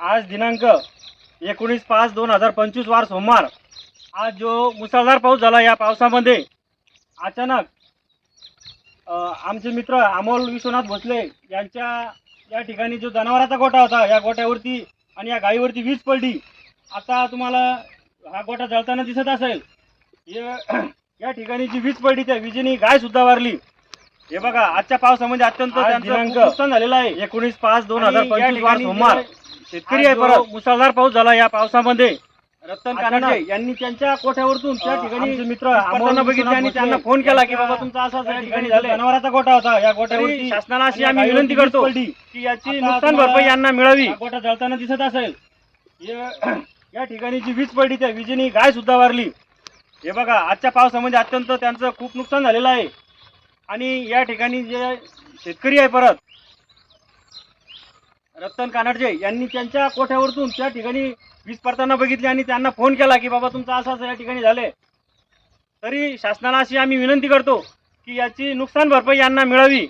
दिनांक एकोणीस पाच दोन हजार पंचवीस वार सोमवार. आज जो मुसळधार पाऊस झाला या पावसामध्ये अचानक आमचे मित्र अमोल विश्वनाथ भोसले यांच्या या ठिकाणी जो जनावराचा गोठा होता या गोठ्यावरती आणि या गायीवरती वीज पडली. आता तुम्हाला हा गोठा जळताना दिसत असेल. या ठिकाणी जी वीज पडली त्या विजेने गाय सुद्धा वारली. हे बघा आजच्या पावसामध्ये अत्यंत आज नुकसान झालेलं आहे. एकोणीस पाच दोन हजार पंचवीस वार सोमवार. शेतकरी आहे परत. मुसळधार पाऊस झाला या पावसामध्ये रतन कानडे यांनी त्यांच्या कोठ्यावरतून त्या ठिकाणी मित्र अमोल बघितले आणि त्यांना फोन केला की बाबा तुमचा असा या ठिकाणी. जनावराचा गोठा होता. या गोठ्यावरती शासनाला अशी आम्ही विनंती करतो. की याची नुकसान भरपाई यांना मिळावी. गोठा जळताना दिसत असेल. या ठिकाणी जी वीज पडली त्या विजेने गाय सुद्धा वारली. हे बघा आजच्या पावसामध्ये अत्यंत त्यांचं खूप नुकसान झालेलं आहे. आणि या ठिकाणी जे शेतकरी आहे परत रतन कानडजे यांनी त्यांच्या कोठ्यावरतून त्या ठिकाणी वीज पडताना बघितली आणि त्यांना फोन केला की बाबा तुमचा असं या ठिकाणी झालंय. तरी शासनाला अशी आम्ही विनंती करतो की याची नुकसान भरपाई यांना मिळावी.